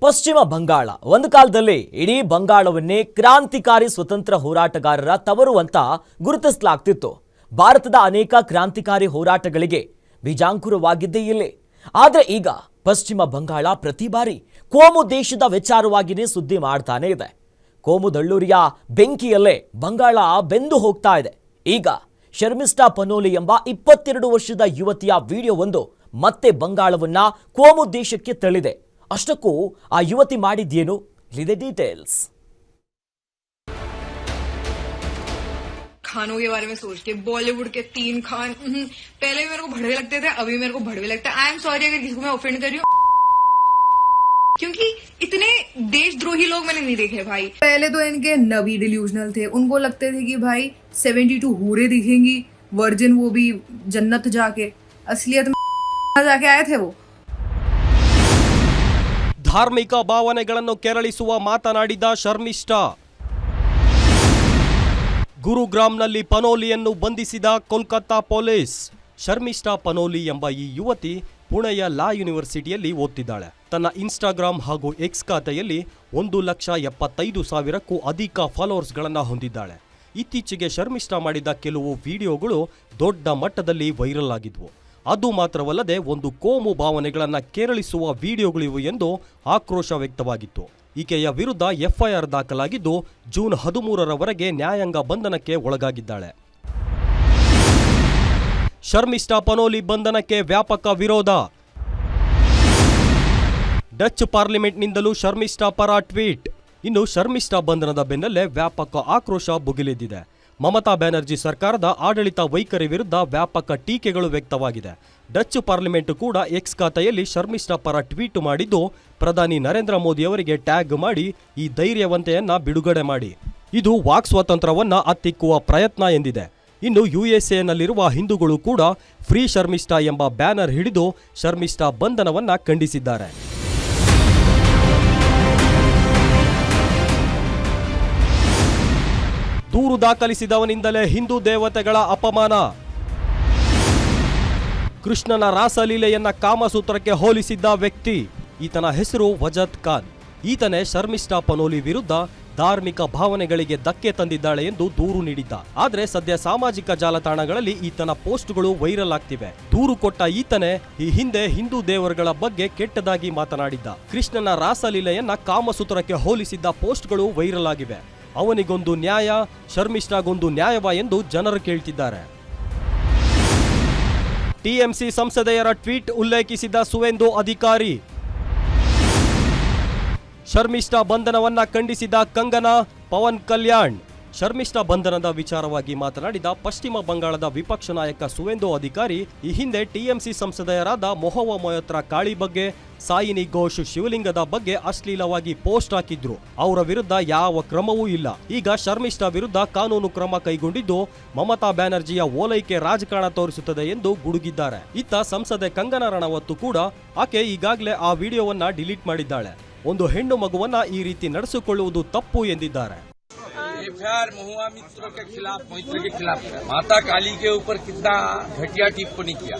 ಪಶ್ಚಿಮ ಬಂಗಾಳ. ಒಂದು ಕಾಲದಲ್ಲಿ ಇಡೀ ಬಂಗಾಳವನ್ನೇ ಕ್ರಾಂತಿಕಾರಿ ಸ್ವತಂತ್ರ ಹೋರಾಟಗಾರರ ತವರು ಅಂತ ಗುರುತಿಸಲಾಗ್ತಿತ್ತು. ಭಾರತದ ಅನೇಕ ಕ್ರಾಂತಿಕಾರಿ ಹೋರಾಟಗಳಿಗೆ ಬೀಜಾಂಕುರವಾಗಿದ್ದೇ ಇಲ್ಲಿ. ಆದರೆ ಈಗ ಪಶ್ಚಿಮ ಬಂಗಾಳ ಪ್ರತಿ ಬಾರಿ ಕೋಮು ದೇಶದ ವಿಚಾರವಾಗಿಯೇ ಸುದ್ದಿ ಮಾಡ್ತಾನೆ ಇದೆ. ಕೋಮು ದಳ್ಳೂರಿಯ ಬೆಂಕಿಯಲ್ಲೇ ಬಂಗಾಳ ಬೆಂದು ಹೋಗ್ತಾ ಇದೆ. ಈಗ ಶರ್ಮಿಸ್ಟಾ ಪನೋಲಿ ಎಂಬ ಇಪ್ಪತ್ತೆರಡು ವರ್ಷದ ಯುವತಿಯ ವಿಡಿಯೋವೊಂದು ಮತ್ತೆ ಬಂಗಾಳವನ್ನ ಕೋಮು ದೇಶಕ್ಕೆ ತಳ್ಳಿದೆ. ಅಷ್ಟಕ್ಕೂ ಆ ಯುವತಿ ಮಾಡಿದ್ದೇನು ಇಲ್ಲಿದೆ ಡೀಟೇಲ್ಸ್ खानों के बारे में सोच के बॉलीवुड के तीन खान हम्म, पहले भी मेरे को भड़वे लगते थे अभी मेरे को भड़वे लगता है आई एम सॉरी अगर किसी को मैं ऑफेंड कर रही हूँ क्योंकि इतने देशद्रोही लोग मैंने नहीं देखे भाई पहले तो इनके नबी डिल्यूजनल थे उनको लगते थे कि भाई 72 हूरे दिखेंगी वर्जिन वो भी जन्नत जाके असलियत में जाके आए थे वो ಧಾರ್ಮಿಕ ಭಾವನೆಗಳನ್ನು ಕೆರಳಿಸುವ ಮಾತನಾಡಿದ ಶರ್ಮಿಷ್ಠಾ. ಗುರುಗ್ರಾಮ್ನಲ್ಲಿ ಪನೋಲಿಯನ್ನು ಬಂಧಿಸಿದ ಕೋಲ್ಕತ್ತಾ ಪೊಲೀಸ್. ಶರ್ಮಿಷ್ಠಾ ಪನೋಲಿ ಎಂಬ ಈ ಯುವತಿ ಪುಣೆಯ ಲಾ ಯೂನಿವರ್ಸಿಟಿಯಲ್ಲಿ ಓದ್ತಿದ್ದಾಳೆ. ತನ್ನ ಇನ್ಸ್ಟಾಗ್ರಾಮ್ ಹಾಗೂ ಎಕ್ಸ್ ಖಾತೆಯಲ್ಲಿ ಒಂದು ಲಕ್ಷ ಎಪ್ಪತ್ತೈದು ಸಾವಿರಕ್ಕೂ ಅಧಿಕ ಫಾಲೋವರ್ಸ್ಗಳನ್ನು ಹೊಂದಿದ್ದಾಳೆ. ಇತ್ತೀಚೆಗೆ ಶರ್ಮಿಷ್ಠಾ ಮಾಡಿದ ಕೆಲವು ವಿಡಿಯೋಗಳು ದೊಡ್ಡ ಮಟ್ಟದಲ್ಲಿ ವೈರಲ್ ಆಗಿದ್ವು. ಅದು ಮಾತ್ರವಲ್ಲದೆ ಒಂದು ಕೋಮು ಭಾವನೆಗಳನ್ನು ಕೇರಳಿಸುವ ವಿಡಿಯೋಗಳಿವು ಎಂದು ಆಕ್ರೋಶ ವ್ಯಕ್ತವಾಗಿತ್ತು. ಈಕೆಯ ವಿರುದ್ಧ ಎಫ್ಐಆರ್ ದಾಖಲಾಗಿದ್ದು, ಜೂನ್ ಹದಿಮೂರರವರೆಗೆ ನ್ಯಾಯಾಂಗ ಬಂಧನಕ್ಕೆ ಒಳಗಾಗಿದ್ದಾಳೆ. ಶರ್ಮಿಷ್ಠಾ ಪನೋಲಿ ಬಂಧನಕ್ಕೆ ವ್ಯಾಪಕ ವಿರೋಧ. ಡಚ್ ಪಾರ್ಲಿಮೆಂಟ್ನಿಂದಲೂ ಶರ್ಮಿಷ್ಠಾ ಪರ ಟ್ವೀಟ್. ಇನ್ನು ಶರ್ಮಿಷ್ಠಾ ಬಂಧನದ ಬೆನ್ನಲ್ಲೇ ವ್ಯಾಪಕ ಆಕ್ರೋಶ ಭುಗಿಲೆದ್ದಿದೆ. ಮಮತಾ ಬ್ಯಾನರ್ಜಿ ಸರ್ಕಾರದ ಆಡಳಿತ ವೈಖರಿ ವಿರುದ್ಧ ವ್ಯಾಪಕ ಟೀಕೆಗಳು ವ್ಯಕ್ತವಾಗಿದೆ. ಡಚ್ ಪಾರ್ಲಿಮೆಂಟ್ ಕೂಡ ಎಕ್ಸ್ ಖಾತೆಯಲ್ಲಿ ಶರ್ಮಿಷ್ಠಾ ಪರ ಟ್ವೀಟ್ ಮಾಡಿದ್ದು, ಪ್ರಧಾನಿ ನರೇಂದ್ರ ಮೋದಿ ಅವರಿಗೆ ಟ್ಯಾಗ್ ಮಾಡಿ ಈ ಧೈರ್ಯವಂತೆಯನ್ನ ಬಿಡುಗಡೆ ಮಾಡಿ. ಇದು ವಾಕ್ ಸ್ವಾತಂತ್ರ್ಯವನ್ನ ಅತ್ತಿಕ್ಕುವ ಪ್ರಯತ್ನ ಎಂದಿದೆ. ಇನ್ನು ಯುಎಸ್ಎನಲ್ಲಿರುವ ಹಿಂದೂಗಳು ಕೂಡ ಫ್ರೀ ಶರ್ಮಿಷ್ಠಾ ಎಂಬ ಬ್ಯಾನರ್ ಹಿಡಿದು ಶರ್ಮಿಷ್ಠಾ ಬಂಧನವನ್ನು ಖಂಡಿಸಿದ್ದಾರೆ. ದೂರು ದಾಖಲಿಸಿದವನಿಂದಲೇ ಹಿಂದೂ ದೇವತೆಗಳ ಅಪಮಾನ. ಕೃಷ್ಣನ ರಾಸಲೀಲೆಯನ್ನ ಕಾಮಸೂತ್ರಕ್ಕೆ ಹೋಲಿಸಿದ್ದ ವ್ಯಕ್ತಿ, ಈತನ ಹೆಸರು ವಜತ್ ಖಾನ್. ಈತನೇ ಶರ್ಮಿಷ್ಠಾ ಪನೋಲಿ ವಿರುದ್ಧ ಧಾರ್ಮಿಕ ಭಾವನೆಗಳಿಗೆ ಧಕ್ಕೆ ತಂದಿದ್ದಾಳೆ ಎಂದು ದೂರು ನೀಡಿದ್ದ. ಆದರೆ ಸದ್ಯ ಸಾಮಾಜಿಕ ಜಾಲತಾಣಗಳಲ್ಲಿ ಈತನ ಪೋಸ್ಟ್ಗಳು ವೈರಲ್ ಆಗ್ತಿವೆ. ದೂರು ಕೊಟ್ಟ ಈತನೇ ಈ ಹಿಂದೆ ಹಿಂದೂ ದೇವರುಗಳ ಬಗ್ಗೆ ಕೆಟ್ಟದಾಗಿ ಮಾತನಾಡಿದ್ದ. ಕೃಷ್ಣನ ರಾಸಲೀಲೆಯನ್ನ ಕಾಮಸೂತ್ರಕ್ಕೆ ಹೋಲಿಸಿದ್ದ ಪೋಸ್ಟ್ಗಳು ವೈರಲ್ ಆಗಿವೆ. ಅವನಿಗೊಂದು ನ್ಯಾಯ, ಶರ್ಮಿಷ್ಠಾಗೊಂದು ನ್ಯಾಯವ ಎಂದು ಜನರು ಕೇಳ್ತಿದ್ದಾರೆ. ಟಿಎಂಸಿ ಸಂಸದೆಯರ ಟ್ವೀಟ್ ಉಲ್ಲೇಖಿಸಿದ ಸುವೆಂದು ಅಧಿಕಾರಿ, ಶರ್ಮಿಷ್ಠಾ ಬಂಧನವನ್ನ ಖಂಡಿಸಿದ ಕಂಗನಾ, ಪವನ್ ಕಲ್ಯಾಣ್. ಶರ್ಮಿಷ್ಠಾ ಬಂಧನದ ವಿಚಾರವಾಗಿ ಮಾತನಾಡಿದ ಪಶ್ಚಿಮ ಬಂಗಾಳದ ವಿಪಕ್ಷ ನಾಯಕ ಸುವೇಂದು ಅಧಿಕಾರಿ, ಈ ಹಿಂದೆ ಟಿಎಂಸಿ ಸಂಸದೆಯರಾದ ಮೊಹವ ಮೊಯತ್ರ ಕಾಳಿ ಬಗ್ಗೆ, ಸಾಯಿನಿ ಘೋಷ್ ಶಿವಲಿಂಗದ ಬಗ್ಗೆ ಅಶ್ಲೀಲವಾಗಿ ಪೋಸ್ಟ್ ಹಾಕಿದ್ರು. ಅವರ ವಿರುದ್ಧ ಯಾವ ಕ್ರಮವೂ ಇಲ್ಲ. ಈಗ ಶರ್ಮಿಷ್ಠ ವಿರುದ್ಧ ಕಾನೂನು ಕ್ರಮ ಕೈಗೊಂಡಿದ್ದು, ಮಮತಾ ಬ್ಯಾನರ್ಜಿಯ ಓಲೈಕೆ ರಾಜಕಾರಣ ತೋರಿಸುತ್ತದೆ ಎಂದು ಗುಡುಗಿದ್ದಾರೆ. ಇತ್ತ ಸಂಸದೆ ಕಂಗನಾ ರಣವತ್ತು ಕೂಡ ಆಕೆ ಈಗಾಗಲೇ ಆ ವಿಡಿಯೋವನ್ನ ಡಿಲೀಟ್ ಮಾಡಿದ್ದಾಳೆ. ಒಂದು ಹೆಣ್ಣು ಮಗುವನ್ನ ಈ ರೀತಿ ನಡೆಸಿಕೊಳ್ಳುವುದು ತಪ್ಪು ಎಂದಿದ್ದಾರೆ. एफआईआर महुआ मित्रों के खिलाफ मित्र के खिलाफ माता काली के ऊपर कितना घटिया टिप्पणी किया।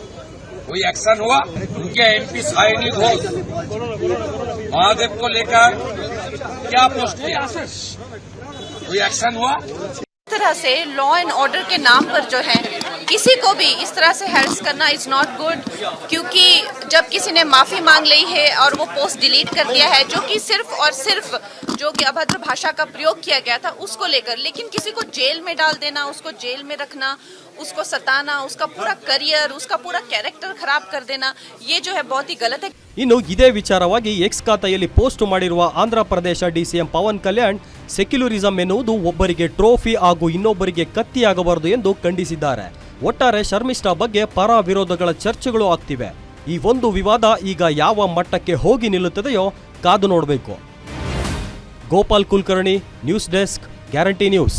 कोई एक्शन हुआ? उनके एमपी सायनी घोष महादेव को लेकर क्या पोस्ट किया? कोई एक्शन हुआ? इस तरह से लॉ एंड ऑर्डर के नाम पर जो है किसी को भी इस तरह से हेल्स करना इज नॉट गुड क्योंकि जब किसी ने माफी मांग ली है और वो पोस्ट डिलीट कर दिया है जो कि सिर्फ और सिर्फ जो कि अभद्र भाषा का प्रयोग किया गया था उसको लेकर लेकिन किसी को जेल में डाल देना उसको जेल में रखना उसको सताना उसका पूरा करियर उसका पूरा कैरेक्टर खराब कर देना ये जो है बहुत ही गलत है ಇನ್ನು ಇದೇ ವಿಚಾರವಾಗಿ ಎಕ್ಸ್ ಖಾತೆಯಲ್ಲಿ ಪೋಸ್ಟ್ ಮಾಡಿರುವ ಆಂಧ್ರ ಪ್ರದೇಶ ಡಿಸಿಎಂ ಪವನ್ ಕಲ್ಯಾಣ್ ಸೆಕ್ಯುಲರಿಸಂ ಎನ್ನುವುದು ಒಬ್ಬರಿಗೆ ಟ್ರೋಫಿ ಹಾಗೂ ಇನ್ನೊಬ್ಬರಿಗೆ ಕತ್ತಿಯಾಗಬಾರದು ಎಂದು ಖಂಡಿಸಿದ್ದಾರೆ ಒಟ್ಟಾರೆ ಶರ್ಮಿಷ್ಠಾ ಬಗ್ಗೆ ಪರ ವಿರೋಧಗಳ ಚರ್ಚೆಗಳು ಆಗ್ತಿವೆ. ಈ ಒಂದು ವಿವಾದ ಈಗ ಯಾವ ಮಟ್ಟಕ್ಕೆ ಹೋಗಿ ನಿಲ್ಲುತ್ತದೆಯೋ ಕಾದು ನೋಡಬೇಕು. Gopal Kulkarni, news desk, guarantee news.